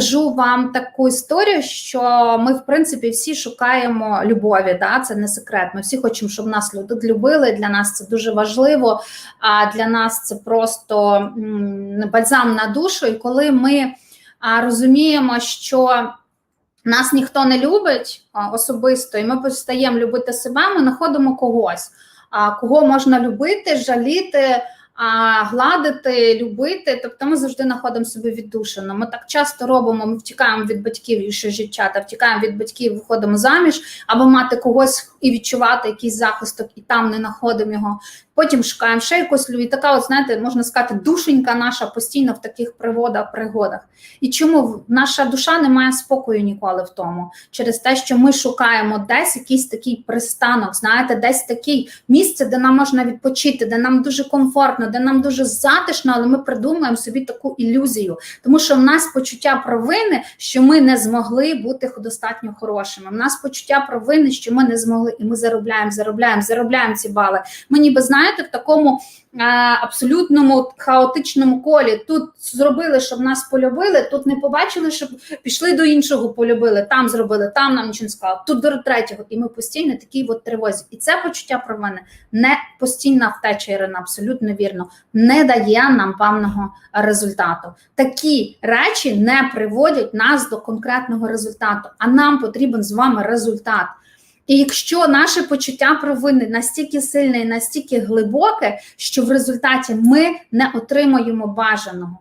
скажу вам таку історію, що ми, в принципі, всі шукаємо любові. Да? Це не секрет. Ми всі хочемо, щоб нас люди любили. Для нас це дуже важливо. А для нас це просто бальзам на душу. І коли ми розуміємо, що нас ніхто не любить особисто, і ми перестаємо любити себе, ми знаходимо когось, кого можна любити, жаліти. А гладити, любити, тобто ми завжди знаходимо себе віддушено. Ми так часто робимо, ми втікаємо від батьків і ще життя, та втікаємо від батьків, виходимо заміж, аби мати когось і відчувати якийсь захисток, і там не знаходимо його. Потім шукаємо ще якусь. І така, от знаєте, можна сказати, душенька наша постійно в таких приводах, пригодах. І чому наша душа не має спокою ніколи в тому? Через те, що ми шукаємо десь якийсь такий пристанок, знаєте, десь такий місце, де нам можна відпочити, де нам дуже комфортно, де нам дуже затишно, але ми придумуємо собі таку ілюзію, тому що в нас почуття провини, що ми не змогли бути достатньо хорошими. В нас почуття провини, що ми не змогли, і ми заробляємо, заробляємо, заробляємо ці бали. Ми ніби знаєте, в такому е, абсолютному хаотичному колі. Тут зробили, щоб нас полюбили, тут не побачили, щоб пішли до іншого, полюбили, там зробили, там нам нічого не сказали, тут до третього. І ми постійно такі от тривозі. І це почуття провини не постійна втеча, Ірина, абсолютно вірно, не дає нам певного результату. Такі речі не приводять нас до конкретного результату, а нам потрібен з вами результат. І якщо наше почуття провини настільки сильне і настільки глибоке, що в результаті ми не отримаємо бажаного.